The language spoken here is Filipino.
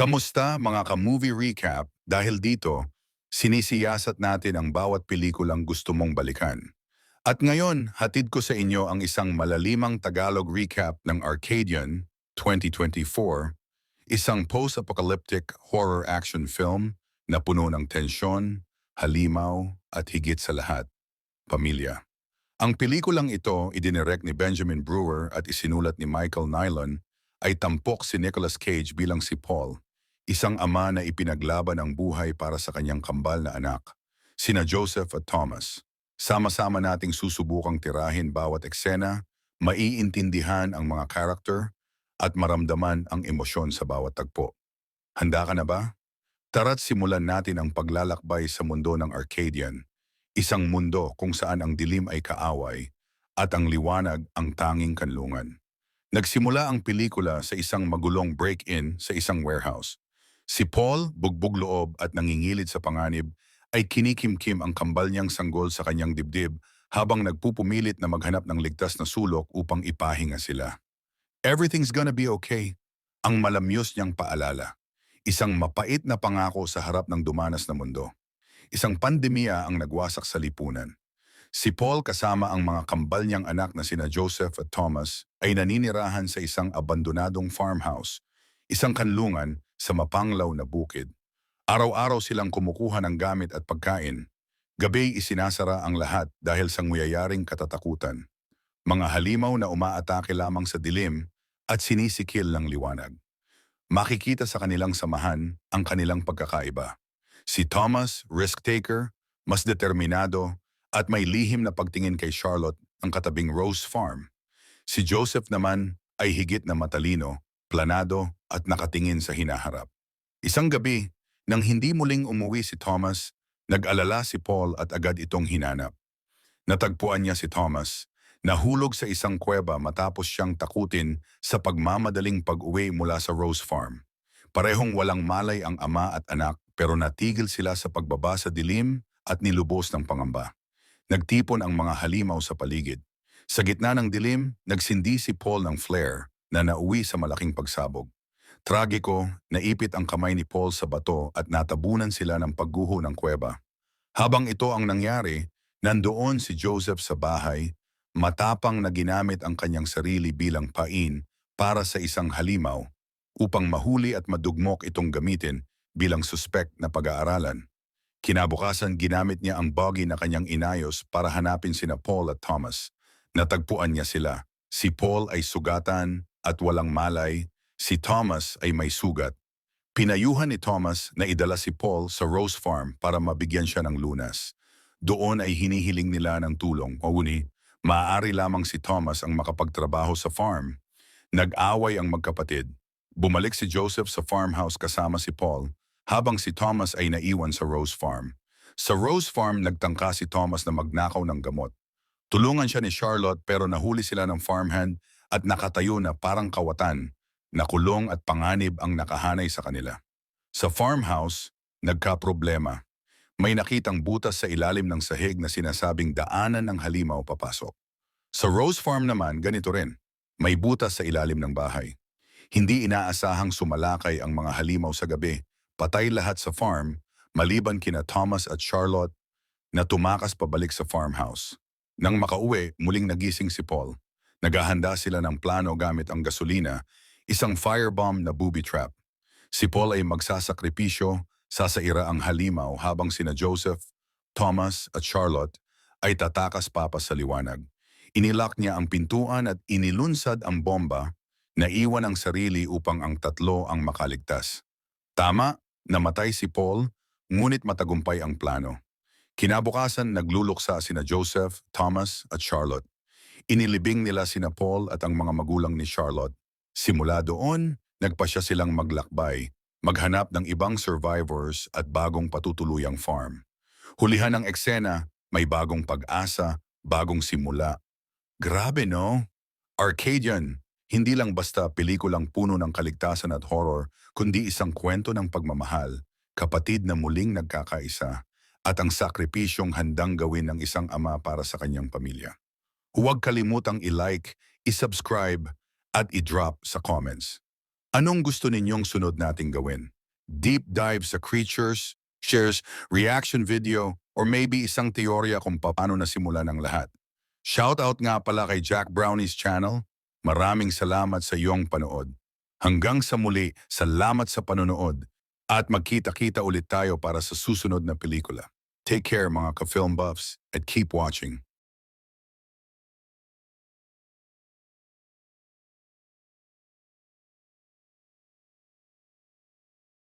Kamusta mga ka-movie recap? Dahil dito, sinisiyasat natin ang bawat pelikulang gusto mong balikan. At ngayon, hatid ko sa inyo ang isang malalimang Tagalog recap ng Arcadian 2024, isang post-apocalyptic horror action film na puno ng tensyon, halimaw at higit sa lahat, pamilya. Ang pelikulang ito idinirect ni Benjamin Brewer at isinulat ni Michael Nylon ay tampok si Nicolas Cage bilang si Paul, isang ama na ipinaglaban ang buhay para sa kanyang kambal na anak, sina Joseph at Thomas. Sama-sama nating susubukang tirahin bawat eksena, maiintindihan ang mga character, at maramdaman ang emosyon sa bawat tagpo. Handa ka na ba? Tara't simulan natin ang paglalakbay sa mundo ng Arcadian, isang mundo kung saan ang dilim ay kaaway at ang liwanag ang tanging kanlungan. Nagsimula ang pelikula sa isang magulong break-in sa isang warehouse. Si Paul, bugbog loob at nangingilid sa panganib, ay kinikimkim ang kambal niyang sanggol sa kanyang dibdib habang nagpupumilit na maghanap ng ligtas na sulok upang ipahinga sila. Everything's gonna be okay. Ang malamyos niyang paalala. Isang mapait na pangako sa harap ng dumanas na mundo. Isang pandemya ang nagwasak sa lipunan. Si Paul kasama ang mga kambal niyang anak na sina Joseph at Thomas ay naninirahan sa isang abandonadong farmhouse, isang kanlungan sa mapanglaw na bukid. Araw-araw silang kumukuha ng gamit at pagkain. Gabi isinasara ang lahat dahil sa nguyayaring katatakutan. Mga halimaw na umaatake lamang sa dilim at sinisikil ng liwanag. Makikita sa kanilang samahan ang kanilang pagkakaiba. Si Thomas, risk-taker, mas determinado at may lihim na pagtingin kay Charlotte ang katabing Rose Farm. Si Joseph naman ay higit na matalino, planado at nakatingin sa hinaharap. Isang gabi, nang hindi muling umuwi si Thomas, nag-alala si Paul at agad itong hinanap. Natagpuan niya si Thomas, nahulog sa isang kuweba matapos siyang takutin sa pagmamadaling pag-uwi mula sa Rose Farm. Parehong walang malay ang ama at anak pero natigil sila sa pagbaba sa dilim at nilubos ng pangamba. Nagtipon ang mga halimaw sa paligid. Sa gitna ng dilim, nagsindi si Paul ng flare na nauwi sa malaking pagsabog. Tragiko, naipit ang kamay ni Paul sa bato at natabunan sila ng pagguho ng kuweba. Habang ito ang nangyari, nandoon si Joseph sa bahay, matapang na ginamit ang kanyang sarili bilang pain para sa isang halimaw upang mahuli at madugmok itong gamitin bilang suspect na pag-aaralan. Kinabukasan ginamit niya ang buggy na kanyang inayos para hanapin sina Paul at Thomas. Natagpuan niya sila. Si Paul ay sugatan at walang malay, si Thomas ay may sugat. Pinayuhan ni Thomas na idala si Paul sa Rose Farm para mabigyan siya ng lunas. Doon ay hinihiling nila ng tulong. Ngunit, maaari lamang si Thomas ang makapagtrabaho sa farm. Nag-away ang magkapatid. Bumalik si Joseph sa farmhouse kasama si Paul habang si Thomas ay naiwan sa Rose Farm. Sa Rose Farm, nagtangka si Thomas na magnakaw ng gamot. Tulungan siya ni Charlotte pero nahuli sila ng farmhand at nakatayo na parang kawatan, nakulong at panganib ang nakahanay sa kanila. Sa farmhouse, nagka-problema. May nakitang butas sa ilalim ng sahig na sinasabing daanan ng halimaw papasok. Sa Rose Farm naman, ganito rin. May butas sa ilalim ng bahay. Hindi inaasahang sumalakay ang mga halimaw sa gabi. Patay lahat sa farm, maliban kina Thomas at Charlotte na tumakas pabalik sa farmhouse. Nang makauwi, muling nagising si Paul. Naghahanda sila ng plano gamit ang gasolina, isang firebomb na booby trap. Si Paul ay magsasakripisyo, sasaira ang halimaw habang sina Joseph, Thomas at Charlotte ay tatakas papas sa liwanag. Inilak niya ang pintuan at inilunsad ang bomba na iwan ang sarili upang ang tatlo ang makaligtas. Tama, namatay si Paul, ngunit matagumpay ang plano. Kinabukasan nagluluksa sina Joseph, Thomas at Charlotte. Inilibing nila sina Paul at ang mga magulang ni Charlotte. Simula doon, nagpasya silang maglakbay, maghanap ng ibang survivors at bagong patutuluyang farm. Hulihan ng eksena, may bagong pag-asa, bagong simula. Grabe no? Arcadian, hindi lang basta pelikulang puno ng kaligtasan at horror, kundi isang kwento ng pagmamahal, kapatid na muling nagkakaisa, at ang sakripisyong handang gawin ng isang ama para sa kanyang pamilya. Huwag kalimutang i-like, i-subscribe, at i-drop sa comments. Anong gusto ninyong sunod nating gawin? Deep dive sa creatures, shares, reaction video, or maybe isang teorya kung paano nasimula ng lahat. Shoutout nga pala kay Jack Brownie's channel. Maraming salamat sa iyong panood. Hanggang sa muli, salamat sa panonood. At magkita-kita ulit tayo para sa susunod na pelikula. Take care mga ka-film buffs at keep watching.